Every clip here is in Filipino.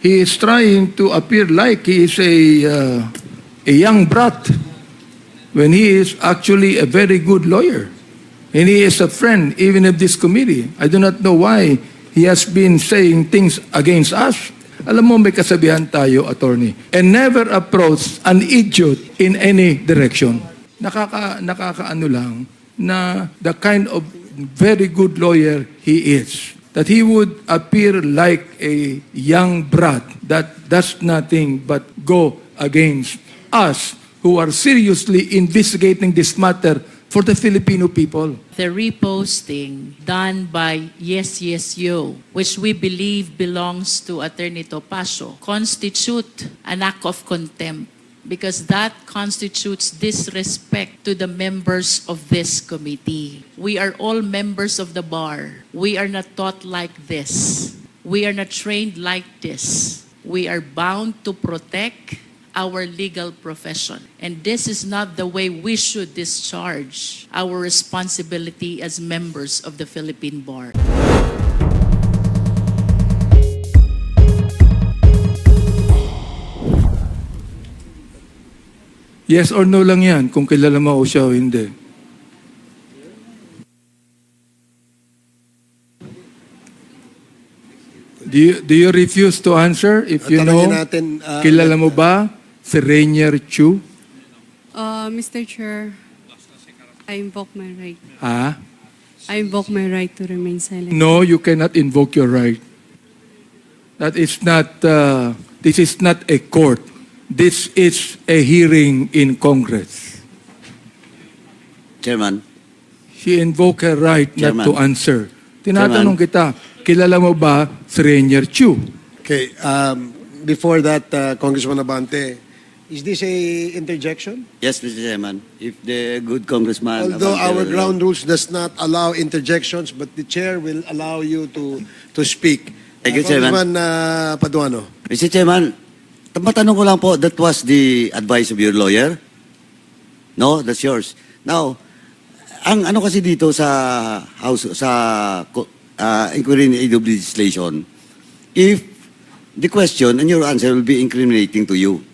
he is trying to appear like he is a, uh, a young brat when he is actually a very good lawyer. And he is a friend even of this committee. I do not know why he has been saying things against us. Alam mo, may kasabihan tayo, attorney. And never approach an idiot in any direction. Nakaka, nakakaano lang na the kind of very good lawyer he is. That he would appear like a young brat that does nothing but go against us who are seriously investigating this matter for the Filipino people. The reposting done by Yes Yes Yo, which we believe belongs to Attorney Topacio, constitute an act of contempt because that constitutes disrespect to the members of this committee. We are all members of the bar. We are not taught like this. We are not trained like this. We are bound to protect our legal profession. And this is not the way we should discharge our responsibility as members of the Philippine Bar. Yes or no lang yan, kung kilala mo siya o hindi. Do you, do you refuse to answer if you know? Tanungin natin, ah, kilala mo ba si Rainier Chu? Uh, Mr. Chair, I invoke my right. Ha? I invoke my right to remain silent. No, you cannot invoke your right. That is not, uh, this is not a court. This is a hearing in Congress. Chairman, She invoked her right not Chairman. to answer. Tinatanong kita, kilala mo ba si Rainier Chu? Okay, um, before that, uh, Congressman Abante, is this a interjection? yes, Mr. Chairman, if the good congressman... Although Abante our will- ground rules does not allow interjections, but the chair will allow you to to speak. Thank you, Uh, Chairman. Congressman uh, Paduano. Mr. Chairman, matanong ko lang po, that was the advice of your lawyer? No, that's yours. Now, ang ano kasi dito sa House, sa uh, inquiry in of legislation, if the question and your answer will be incriminating to you,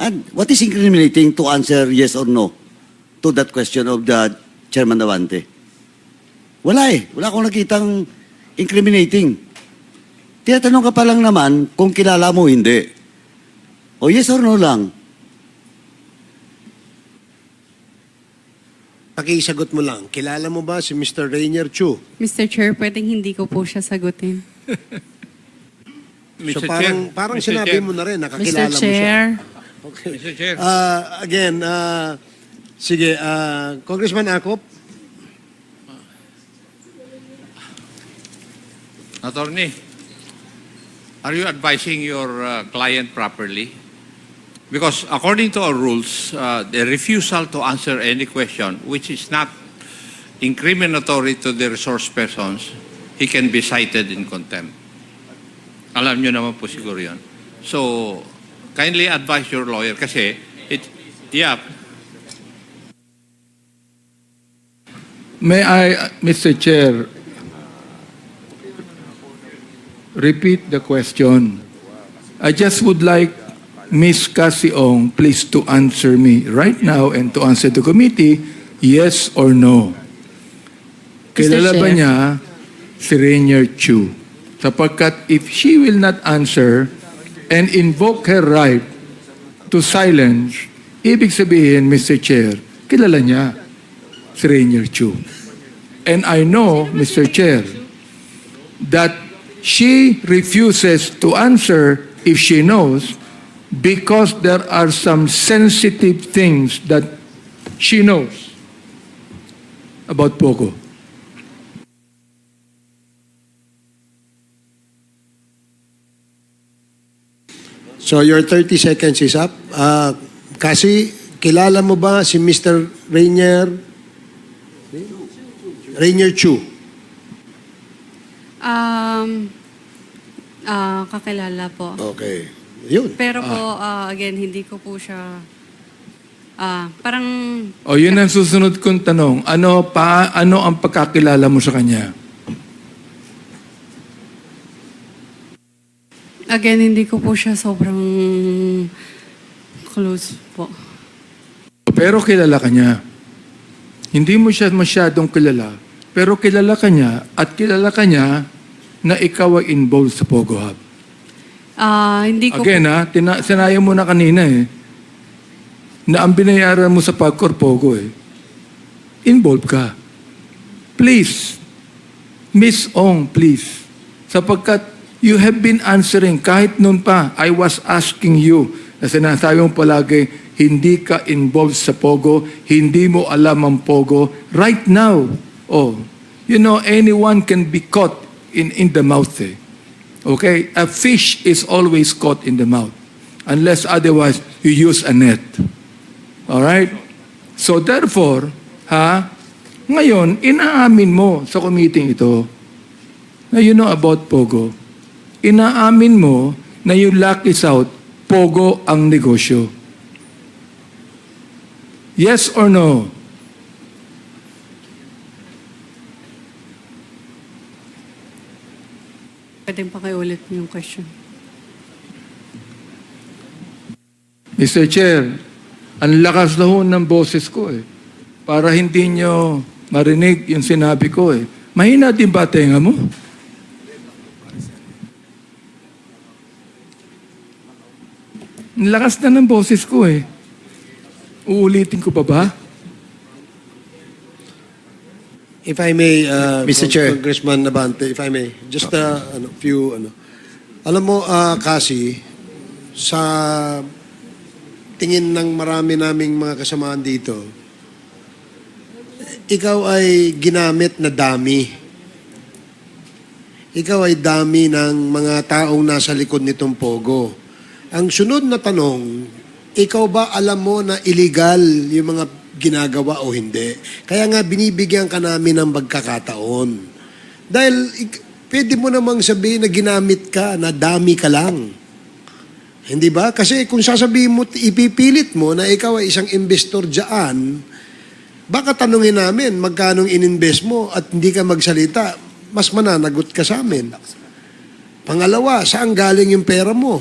and what is incriminating to answer yes or no to that question of the Chairman Davante? Wala eh. Wala akong nakitang incriminating. Tinatanong ka pa lang naman kung kilala mo hindi. O yes or no lang. Pakisagot mo lang, kilala mo ba si Mr. Rainier Chu? Mr. Chair, pwedeng hindi ko po siya sagutin. so parang, parang sinabi mo na rin, nakakilala Mr. mo siya. Chair, Okay. Mr. Chair. Uh, again, uh, sige, uh, Congressman Akop, Attorney, are you advising your uh, client properly? Because according to our rules, uh, the refusal to answer any question which is not incriminatory to the resource persons, he can be cited in contempt. Alam nyo naman po siguro yun. So, kindly advise your lawyer kasi, it, yeah, May I, Mr. Chair, repeat the question? I just would like Ms. Casiong please to answer me right now and to answer the committee, yes or no. Kilala ba niya si Rainier Chu? Sapagkat if she will not answer and invoke her right to silence, ibig sabihin, Mr. Chair, kilala niya si Rainier Chu. And I know, Mr. Chair, that she refuses to answer if she knows because there are some sensitive things that she knows about Poco. so your 30 seconds is up. Uh, kasi, kilala mo ba si Mr. Rainier? Rainier Chu? Um, ah, kakilala po. Okay. Yun. Pero po, ah, again, hindi ko po siya, ah, parang, O yun ang susunod kong tanong. Ano pa ano ang pagkakilala mo sa kanya? Again, hindi ko po siya sobrang close po. Pero kilala ka niya. Hindi mo siya masyadong kilala, pero kilala ka niya at kilala ka niya na ikaw ay involved sa Pogo Hub. Ah, hindi ko Again ha, tina- sinayo mo na kanina eh, na ang binayaran mo sa Pagcor Pogo eh, involved ka. Please, Miss Ong, please, sapagkat you have been answering, kahit noon pa, I was asking you, na sinasabi mo palagi, hindi ka involved sa Pogo, hindi mo alam ang Pogo. Right now, oh, you know, anyone can be caught in, in the mouth eh. Okay? A fish is always caught in the mouth. Unless otherwise, you use a net. Alright? So therefore, ha, ngayon, inaamin mo sa committee ito na you know about Pogo. Inaamin mo na yung Lucky South, Pogo ang negosyo. Yes or no? Pwede pakiulit yung question. Mr. Chair, ang lakas na ng boses ko eh. Para hindi nyo marinig yung sinabi ko eh. Mahina din ba tenga mo? Ang lakas na ng boses ko eh. Uulitin ko pa ba? If I may, uh, Mr. Chair. Congressman Nabante, if I may, just a ano, few, ano. Alam mo, uh, kasi, sa tingin ng marami naming mga kasamaan dito, ikaw ay ginamit na dami. Ikaw ay dami ng mga taong nasa likod nitong pogo. Ang sunod na tanong, ikaw ba alam mo na illegal yung mga ginagawa o hindi? Kaya nga binibigyan ka namin ng pagkakataon. Dahil pwede mo namang sabihin na ginamit ka, na dami ka lang. Hindi ba? Kasi kung sasabihin mo, ipipilit mo na ikaw ay isang investor dyan, baka tanungin namin magkano ininvest mo at hindi ka magsalita, mas mananagot ka sa amin. Pangalawa, saan galing yung pera mo?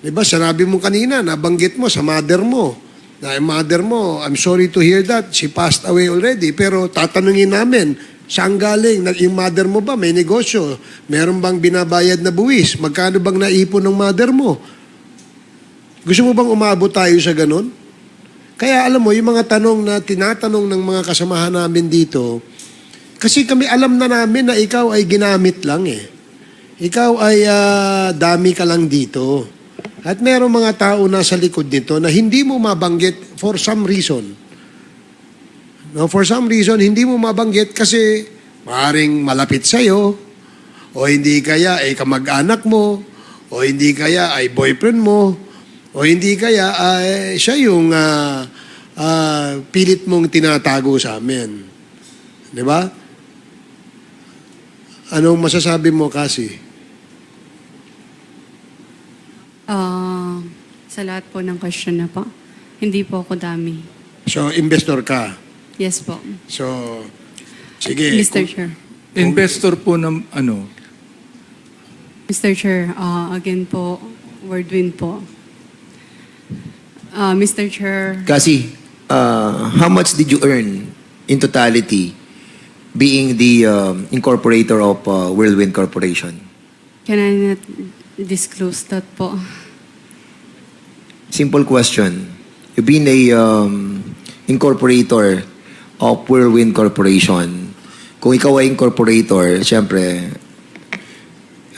Di ba, sinabi mo kanina, nabanggit mo sa mother mo. Na mother mo, I'm sorry to hear that, she passed away already. Pero tatanungin namin, saan galing? Yung mother mo ba, may negosyo? Meron bang binabayad na buwis? Magkano bang naipon ng mother mo? Gusto mo bang umabot tayo sa ganun? Kaya alam mo, yung mga tanong na tinatanong ng mga kasamahan namin dito, kasi kami alam na namin na ikaw ay ginamit lang eh. Ikaw ay ah, dami ka lang dito. At merong mga tao nasa likod nito na hindi mo mabanggit for some reason. No, for some reason, hindi mo mabanggit kasi maaaring malapit sa'yo, o hindi kaya ay kamag-anak mo, o hindi kaya ay boyfriend mo, o hindi kaya ay siya yung ah, ah, pilit mong tinatago sa amin. Di ba? Anong masasabi mo kasi? Ah, sa lahat po ng question na po, hindi po ako dami. So, investor ka. Yes po. So, sige. Mr. Kung- Chair. Investor po ng ano, Mr. Chair, ah, again po, word win po. Ah, Mr. Chair, Kasi, uh, how much did you earn in totality being the um, incorporator of uh, Whirlwind Corporation? can I not disclose that po? Simple question. You've been a um, incorporator of Whirlwind Corporation. Kung ikaw ay incorporator, siyempre,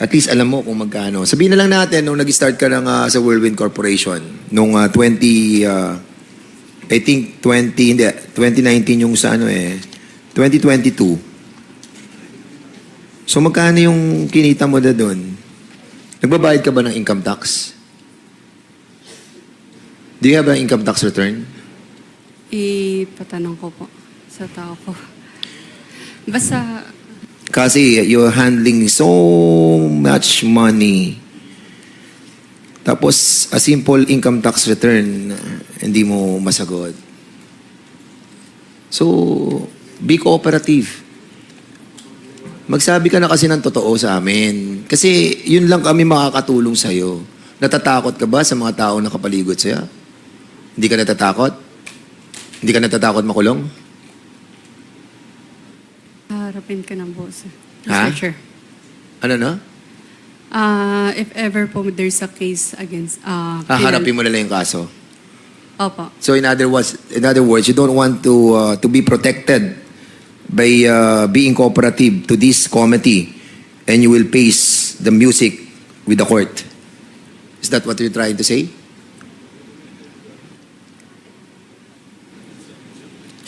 at least alam mo kung magkano. Sabihin na lang natin, nung nag-start ka ng, uh, sa Whirlwind Corporation, nung uh, 20, uh, I think 20, hindi, 2019 yung sa ano eh, 2022. So magkano yung kinita mo na doon? Nagbabayad ka ba ng income tax? Do you have an income tax return? Ipatanong ko po sa tao ko. Basta, Kasi you're handling so much money. Tapos, a simple income tax return, hindi mo masagot. So, be cooperative. Magsabi ka na kasi ng totoo sa amin. Kasi yun lang kami makakatulong sa'yo. Natatakot ka ba sa mga tao na kapaligid sa'yo? Hindi ka natatakot? Hindi ka natatakot makulong? Harapin ka ng boss. Mr. Ha? Chair. Ano na? Ah, if ever po there's a case against... Uh, Haharapin mo na lang yung kaso. Opo. So in other words, in other words, you don't want to uh, to be protected by uh, being cooperative to this committee, and you will face the music with the court. Is that what you're trying to say?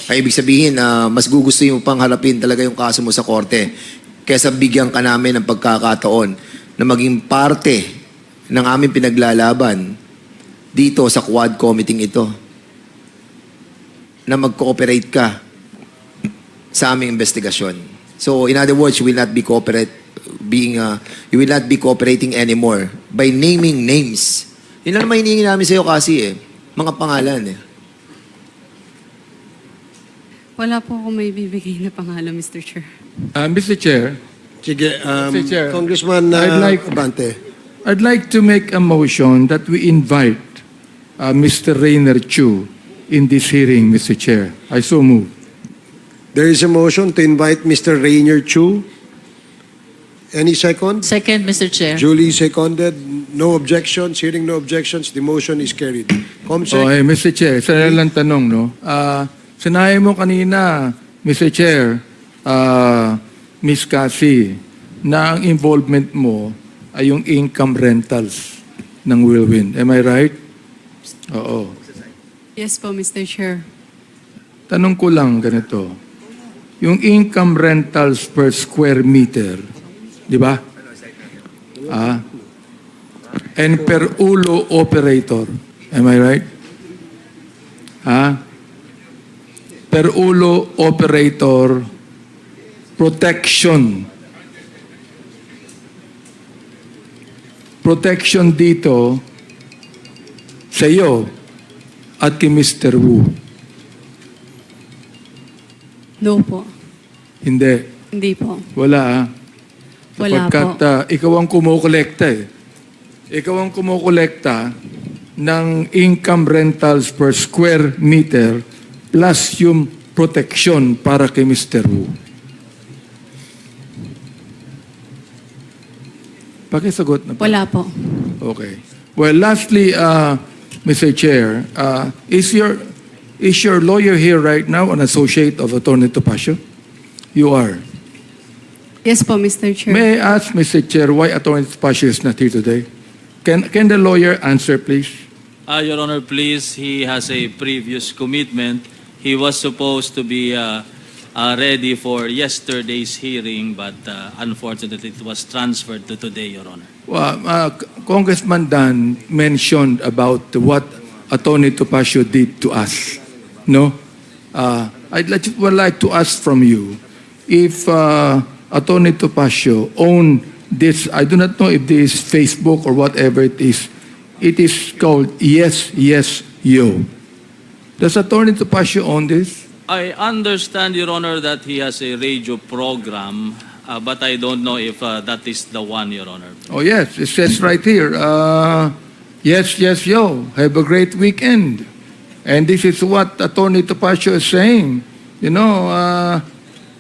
Ay, ibig sabihin, na mas gugusto mo pang harapin talaga yung kaso mo sa korte kesa bigyan ka namin ng pagkakataon na maging parte ng aming pinaglalaban dito sa quad committee ito na mag-cooperate ka sa aming investigasyon. So, in other words, you will not be cooperate being uh, you will not be cooperating anymore by naming names. Yun lang naman hinihingi namin sa iyo kasi eh. Mga pangalan eh. Wala po ako may bibigay na pangalan, Mr. Chair. Uh, Mr. Chair, Sige, um, Mr. Chair, Congressman uh, I'd like- Abante. I'd like to make a motion that we invite uh, Mr. Rainer Chu in this hearing, Mr. Chair. I so move. There is a motion to invite Mr. Rainier Chu. Any second? Second, Mr. Chair. Julie seconded. No objections. Hearing no objections, the motion is carried. Comsec, Oh, eh, Mr. Chair, isa lang tanong, no? Ah, sinabi mo kanina, Mr. Chair, ah, Miss Cassie, na ang involvement mo ay yung income rentals ng Whirlwind. Am I right? Oo. Yes po, Mr. Chair. Tanong ko lang ganito. Yung income rentals per square meter, di ba? Ah. And per ulo operator. Am I right? Ah. Per ulo operator protection. Protection dito sa iyo at kay Mr. Wu. No po. Hindi. Hindi po. Wala ah. Wala Sapagkat po. ah, ikaw ang kumukolekta eh. Ikaw ang kumukolekta ng income rentals per square meter plus yung protection para kay Mr. Wu. Pakisagot na po. Wala po. Okay. Well, lastly, uh, Mr. Chair, uh, is your is your lawyer here right now an associate of Attorney Topacio? You are. Yes po, Mr. Chair. May I ask, Mr. Chair, why Attorney Topacio is not here today? Can can the lawyer answer, please? Uh, Your Honor, please, he has a previous commitment. He was supposed to be uh, uh, ready for yesterday's hearing, but uh, unfortunately, it was transferred to today, Your Honor. Well, uh, Congressman Dan mentioned about what Attorney Topacio did to us. No? Uh, I'd like, would like to ask from you if uh, Attorney Topacio owned this, I do not know if this is Facebook or whatever it is. It is called Yes, Yes, Yo. Does Attorney Topacio own this? I understand, Your Honor, that he has a radio program, uh, but I don't know if uh, that is the one, Your Honor. Oh, yes, it says right here, uh, yes, yes, yo, have a great weekend. And this is what Attorney Topacio is saying. You know, uh,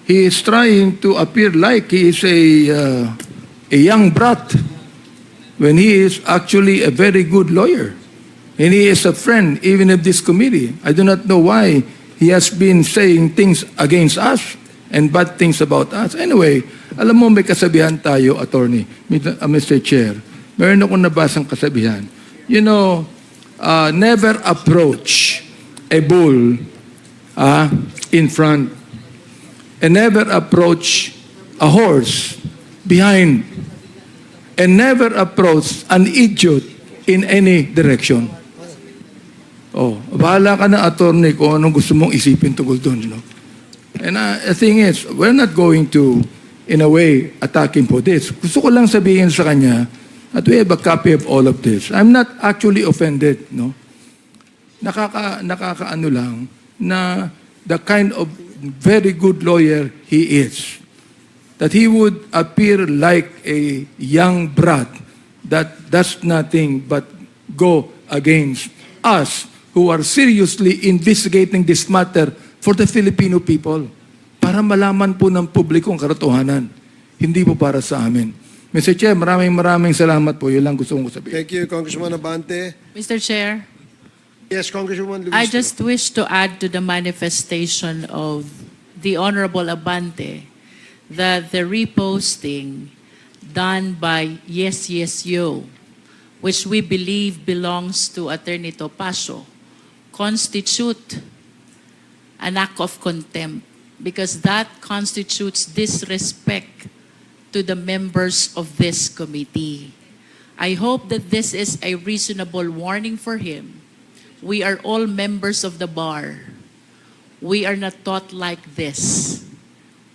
he is trying to appear like he is a, uh, a young brat when he is actually a very good lawyer. And he is a friend even of this committee. I do not know why he has been saying things against us and bad things about us. Anyway, alam mo may kasabihan tayo, attorney, Mr. uh. Chair. Meron akong nabasang kasabihan. You know, uh, never approach a bull uh, in front and never approach a horse behind and never approach an idiot in any direction. Oh, bahala ka na attorney kung anong gusto mong isipin tungkol doon, no? And uh, the thing is, we're not going to, in a way, attack him for this. Gusto ko lang sabihin sa kanya that we have a copy of all of this. I'm not actually offended, no? Nakaka, nakakaano lang na the kind of very good lawyer he is. that he would appear like a young brat that does nothing but go against us who are seriously investigating this matter for the Filipino people para malaman po ng publiko ang karatohanan. Hindi po para sa amin. Mr. Chair, maraming maraming salamat po. Yun lang gusto kong sabihin. Thank you, Congressman Abante. Mr. Chair, Yes, Congresswoman Luis. I just wish to add to the manifestation of the Honorable Abante that the reposting done by Yes Yes Yo, which we believe belongs to Attorney Topacio, constitute an act of contempt because that constitutes disrespect to the members of this committee. I hope that this is a reasonable warning for him. We are all members of the bar. We are not taught like this.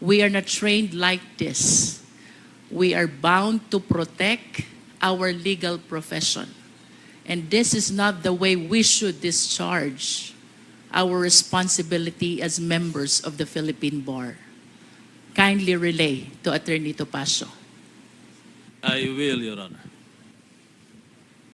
We are not trained like this. We are bound to protect our legal profession. And this is not the way we should discharge our responsibility as members of the Philippine Bar. Kindly relay to Attorney Topacio. I will, Your Honor.